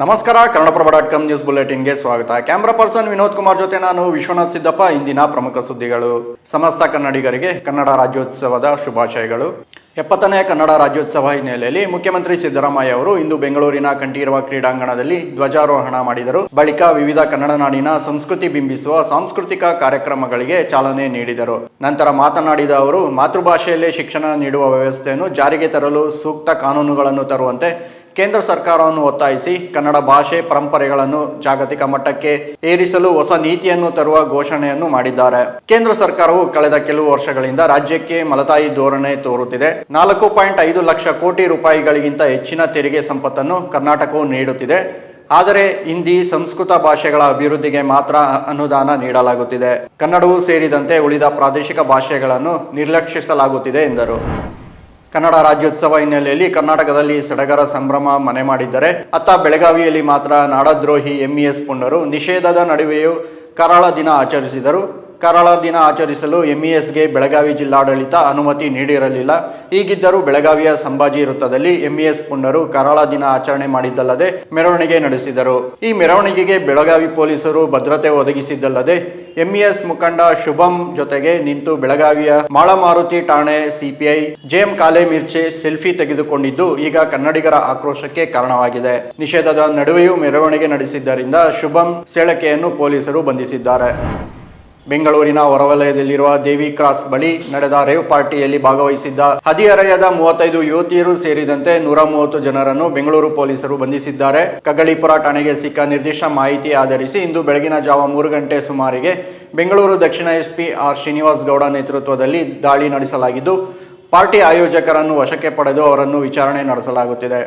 ನಮಸ್ಕಾರ Kannadaprabha dot com news ಬುಲೆಟಿನ್ಗೆ ಸ್ವಾಗತ. ಕ್ಯಾಮ್ರಾ ಪರ್ಸನ್ ವಿನೋದ್ ಕುಮಾರ್ ಜೊತೆ ನಾನು ವಿಶ್ವನಾಥ್ ಸಿದ್ದಪ್ಪ, ಇಂದಿನ ಪ್ರಮುಖ ಸುದ್ದಿಗಳು. ಸಮಸ್ತ ಕನ್ನಡಿಗರಿಗೆ ಕನ್ನಡ ರಾಜ್ಯೋತ್ಸವದ ಶುಭಾಶಯಗಳು. ಎಪ್ಪತ್ತನೇ ಕನ್ನಡ ರಾಜ್ಯೋತ್ಸವ ಹಿನ್ನೆಲೆಯಲ್ಲಿ ಮುಖ್ಯಮಂತ್ರಿ ಸಿದ್ದರಾಮಯ್ಯ ಅವರು ಇಂದು ಬೆಂಗಳೂರಿನ ಕಂಠೀರವ ಕ್ರೀಡಾಂಗಣದಲ್ಲಿ ಧ್ವಜಾರೋಹಣ ಮಾಡಿದರು. ಬಳಿಕ ವಿವಿಧ ಕನ್ನಡ ನಾಡಿನ ಸಂಸ್ಕೃತಿ ಬಿಂಬಿಸುವ ಸಾಂಸ್ಕೃತಿಕ ಕಾರ್ಯಕ್ರಮಗಳಿಗೆ ಚಾಲನೆ ನೀಡಿದರು. ನಂತರ ಮಾತನಾಡಿದ ಅವರು, ಮಾತೃಭಾಷೆಯಲ್ಲೇ ಶಿಕ್ಷಣ ನೀಡುವ ವ್ಯವಸ್ಥೆಯನ್ನು ಜಾರಿಗೆ ತರಲು ಸೂಕ್ತ ಕಾನೂನುಗಳನ್ನು ತರುವಂತೆ ಕೇಂದ್ರ ಸರ್ಕಾರವನ್ನು ಒತ್ತಾಯಿಸಿ ಕನ್ನಡ ಭಾಷೆ ಪರಂಪರೆಗಳನ್ನು ಜಾಗತಿಕ ಮಟ್ಟಕ್ಕೆ ಏರಿಸಲು ಹೊಸ ನೀತಿಯನ್ನು ತರುವ ಘೋಷಣೆಯನ್ನು ಮಾಡಿದ್ದಾರೆ. ಕೇಂದ್ರ ಸರ್ಕಾರವು ಕಳೆದ ಕೆಲವು ವರ್ಷಗಳಿಂದ ರಾಜ್ಯಕ್ಕೆ ಮಲತಾಯಿ ಧೋರಣೆ ತೋರುತ್ತಿದೆ. ನಾಲ್ಕು ಪಾಯಿಂಟ್ ಐದು ಲಕ್ಷ ಕೋಟಿ ರೂಪಾಯಿಗಳಿಗಿಂತ ಹೆಚ್ಚಿನ ತೆರಿಗೆ ಸಂಪತ್ತನ್ನು ಕರ್ನಾಟಕವು ನೀಡುತ್ತಿದೆ. ಆದರೆ ಹಿಂದಿ ಸಂಸ್ಕೃತ ಭಾಷೆಗಳ ಅಭಿವೃದ್ಧಿಗೆ ಮಾತ್ರ ಅನುದಾನ ನೀಡಲಾಗುತ್ತಿದೆ. ಕನ್ನಡವೂ ಸೇರಿದಂತೆ ಉಳಿದ ಪ್ರಾದೇಶಿಕ ಭಾಷೆಗಳನ್ನು ನಿರ್ಲಕ್ಷಿಸಲಾಗುತ್ತಿದೆ ಎಂದರು. ಕನ್ನಡ ರಾಜ್ಯೋತ್ಸವ ಹಿನ್ನೆಲೆಯಲ್ಲಿ ಕರ್ನಾಟಕದಲ್ಲಿ ಸಡಗರ ಸಂಭ್ರಮ ಮನೆ ಮಾಡಿದ್ದರೆ. ಅತ್ತ ಬೆಳಗಾವಿಯಲ್ಲಿ ಮಾತ್ರ ನಾಡದ್ರೋಹಿ ಎಂಇಎಸ್ ಪುಂಡರು ನಿಷೇಧದ ನಡುವೆಯೂ ಕರಾಳ ದಿನ ಆಚರಿಸಿದರು. ಕರಾಳ ದಿನ ಆಚರಿಸಲು ಎಂಇಎಸ್ಗೆ ಬೆಳಗಾವಿ ಜಿಲ್ಲಾಡಳಿತ ಅನುಮತಿ ನೀಡಿರಲಿಲ್ಲ. ಹೀಗಿದ್ದರೂ ಬೆಳಗಾವಿಯ ಸಂಭಾಜಿ ವೃತ್ತದಲ್ಲಿ ಎಂಇಎಸ್ ಪುಂಡರು ಕರಾಳ ದಿನ ಆಚರಣೆ ಮಾಡಿದ್ದಲ್ಲದೆ ಮೆರವಣಿಗೆ ನಡೆಸಿದರು. ಈ ಮೆರವಣಿಗೆಗೆ ಬೆಳಗಾವಿ ಪೊಲೀಸರು ಭದ್ರತೆ ಒದಗಿಸಿದ್ದಲ್ಲದೆ ಎಂಇಎಸ್ ಮುಖಂಡ ಶುಭಂ ಜೊತೆಗೆ ನಿಂತು ಬೆಳಗಾವಿಯ ಮಾಳಮಾರುತಿ ಠಾಣೆ CPI JM Kale Mirche selfie ತೆಗೆದುಕೊಂಡಿದ್ದು ಈಗ ಕನ್ನಡಿಗರ ಆಕ್ರೋಶಕ್ಕೆ ಕಾರಣವಾಗಿದೆ. ನಿಷೇಧದ ನಡುವೆಯೂ ಮೆರವಣಿಗೆ ನಡೆಸಿದ್ದರಿಂದ ಶುಭಂ ಸೆಳಕೆಯನ್ನು ಪೊಲೀಸರು ಬಂಧಿಸಿದ್ದಾರೆ. ಬೆಂಗಳೂರಿನ ಹೊರವಲಯದಲ್ಲಿರುವ ದೇವಿ ಕ್ರಾಸ್ ಬಳಿ ನಡೆದ ರೇವ್ ಪಾರ್ಟಿಯಲ್ಲಿ ಭಾಗವಹಿಸಿದ್ದ ಹದಿಹರೆಯದ ಮೂವತ್ತೈದು ಯುವತಿಯರು ಸೇರಿದಂತೆ ನೂರ ಮೂವತ್ತು ಜನರನ್ನು ಬೆಂಗಳೂರು ಪೊಲೀಸರು ಬಂಧಿಸಿದ್ದಾರೆ. ಕಗ್ಗಲೀಪುರ ಠಾಣೆಗೆ ಸಿಕ್ಕ ನಿರ್ದಿಷ್ಟ ಮಾಹಿತಿ ಆಧರಿಸಿ ಇಂದು ಬೆಳಗಿನ ಜಾವ ಮೂರು ಗಂಟೆ ಸುಮಾರಿಗೆ ಬೆಂಗಳೂರು ದಕ್ಷಿಣ ಎಸ್ಪಿ ಆರ್ ಶ್ರೀನಿವಾಸ್ ಗೌಡ ನೇತೃತ್ವದಲ್ಲಿ ದಾಳಿ ನಡೆಸಲಾಗಿದ್ದು, ಪಾರ್ಟಿ ಆಯೋಜಕರನ್ನು ವಶಕ್ಕೆ ಪಡೆದು ಅವರನ್ನು ವಿಚಾರಣೆ ನಡೆಸಲಾಗುತ್ತಿದೆ.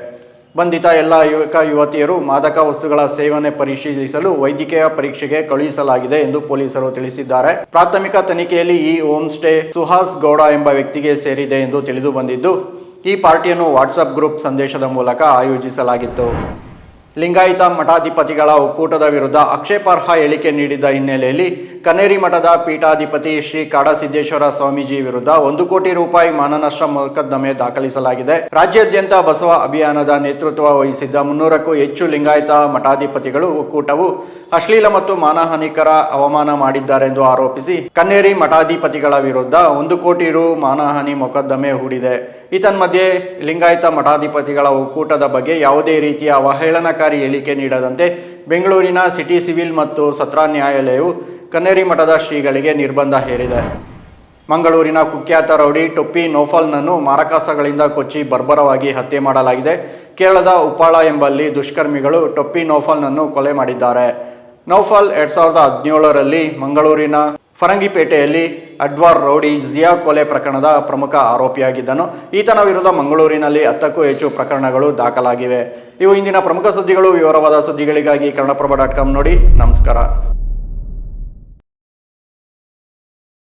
ಬಂಧಿತ ಎಲ್ಲ ಯುವಕ, ಯುವತಿಯರು ಮಾದಕ ವಸ್ತುಗಳ ಸೇವನೆ ಪರಿಶೀಲಿಸಲು ವೈದ್ಯಕೀಯ ಪರೀಕ್ಷೆಗೆ ಕಳುಹಿಸಲಾಗಿದೆ ಎಂದು ಪೊಲೀಸರು ತಿಳಿಸಿದ್ದಾರೆ. ಪ್ರಾಥಮಿಕ ತನಿಖೆಯಲ್ಲಿ ಈ ಹೋಮ್ ಸ್ಟೇ ಸುಹಾಸ್ ಗೌಡ ಎಂಬ ವ್ಯಕ್ತಿಗೆ ಸೇರಿದೆ ಎಂದು ತಿಳಿದು ಬಂದಿದ್ದು, ಈ ಪಾರ್ಟಿಯನ್ನು ವಾಟ್ಸಪ್ ಗ್ರೂಪ್ ಸಂದೇಶದ ಮೂಲಕ ಆಯೋಜಿಸಲಾಗಿತ್ತು. ಲಿಂಗಾಯತ ಮಠಾಧಿಪತಿಗಳ ಒಕ್ಕೂಟದ ವಿರುದ್ಧ ಆಕ್ಷೇಪಾರ್ಹ ಹೇಳಿಕೆ ನೀಡಿದ ಹಿನ್ನೆಲೆಯಲ್ಲಿ ಕನೇರಿ ಮಠದ ಪೀಠಾಧಿಪತಿ ಶ್ರೀ ಕಾಡಸಿದ್ದೇಶ್ವರ ಸ್ವಾಮೀಜಿ ವಿರುದ್ಧ ಒಂದು ಕೋಟಿ ರೂಪಾಯಿ ಮಾನನಷ್ಟ ಮೊಕದ್ದಮೆ ದಾಖಲಿಸಲಾಗಿದೆ. ರಾಜ್ಯಾದ್ಯಂತ ಬಸವ ಅಭಿಯಾನದ ನೇತೃತ್ವ ವಹಿಸಿದ್ದ ಮುನ್ನೂರಕ್ಕೂ ಹೆಚ್ಚು ಲಿಂಗಾಯತ ಮಠಾಧಿಪತಿಗಳು ಒಕ್ಕೂಟವು ಅಶ್ಲೀಲ ಮತ್ತು ಮಾನಹಾನಿಕರ ಅವಮಾನ ಮಾಡಿದ್ದಾರೆಂದು ಆರೋಪಿಸಿ ಕನ್ನೇರಿ ಮಠಾಧಿಪತಿಗಳ ವಿರುದ್ಧ ಒಂದು ಕೋಟಿ ರು ಮಾನಹಾನಿ ಮೊಕದ್ದಮೆ ಹೂಡಿದೆ. ಈತನ್ಮಧ್ಯೆ ಲಿಂಗಾಯತ ಮಠಾಧಿಪತಿಗಳ ಒಕ್ಕೂಟದ ಬಗ್ಗೆ ಯಾವುದೇ ರೀತಿಯ ಅವಹೇಳನಕಾರಿ ಹೇಳಿಕೆ ನೀಡದಂತೆ ಬೆಂಗಳೂರಿನ ಸಿಟಿ ಸಿವಿಲ್ ಮತ್ತು ಸತ್ರ ನ್ಯಾಯಾಲಯವು ಕನ್ನೇರಿ ಮಠದ ಶ್ರೀಗಳಿಗೆ ನಿರ್ಬಂಧ ಹೇರಿದೆ. ಮಂಗಳೂರಿನ ಕುಖ್ಯಾತ ರೌಡಿ ಟೊಪ್ಪಿ ನೋಫಲ್ನನ್ನು ಮಾರಕಾಸಗಳಿಂದ ಕೊಚ್ಚಿ ಬರ್ಬರವಾಗಿ ಹತ್ಯೆ ಮಾಡಲಾಗಿದೆ. ಕೇರಳದ ಉಪ್ಪಾಳ ಎಂಬಲ್ಲಿ ದುಷ್ಕರ್ಮಿಗಳು ಟೊಪ್ಪಿ ನೋಫಲ್ನನ್ನು ಕೊಲೆ ಮಾಡಿದ್ದಾರೆ. ನೌಫಲ್ ಎರಡ್ ಸಾವಿರದ ಹದಿನೇಳರಲ್ಲಿ ಮಂಗಳೂರಿನ ಫರಂಗಿಪೇಟೆಯಲ್ಲಿ ಅಡ್ವಾರ್ ರೌಡಿ ಜಿಯಾ ಕೊಲೆ ಪ್ರಕರಣದ ಪ್ರಮುಖ ಆರೋಪಿಯಾಗಿದ್ದನು. ಈತನ ವಿರುದ್ಧ ಮಂಗಳೂರಿನಲ್ಲಿ ಹತ್ತಕ್ಕೂ ಹೆಚ್ಚು ಪ್ರಕರಣಗಳು ದಾಖಲಾಗಿವೆ. ಇವು ಇಂದಿನ ಪ್ರಮುಖ ಸುದ್ದಿಗಳು. ವಿವರವಾದ ಸುದ್ದಿಗಳಿಗಾಗಿ ಕನ್ನಡಪ್ರಭ ಡಾಟ್ ಕಾಮ್ ನೋಡಿ. ನಮಸ್ಕಾರ.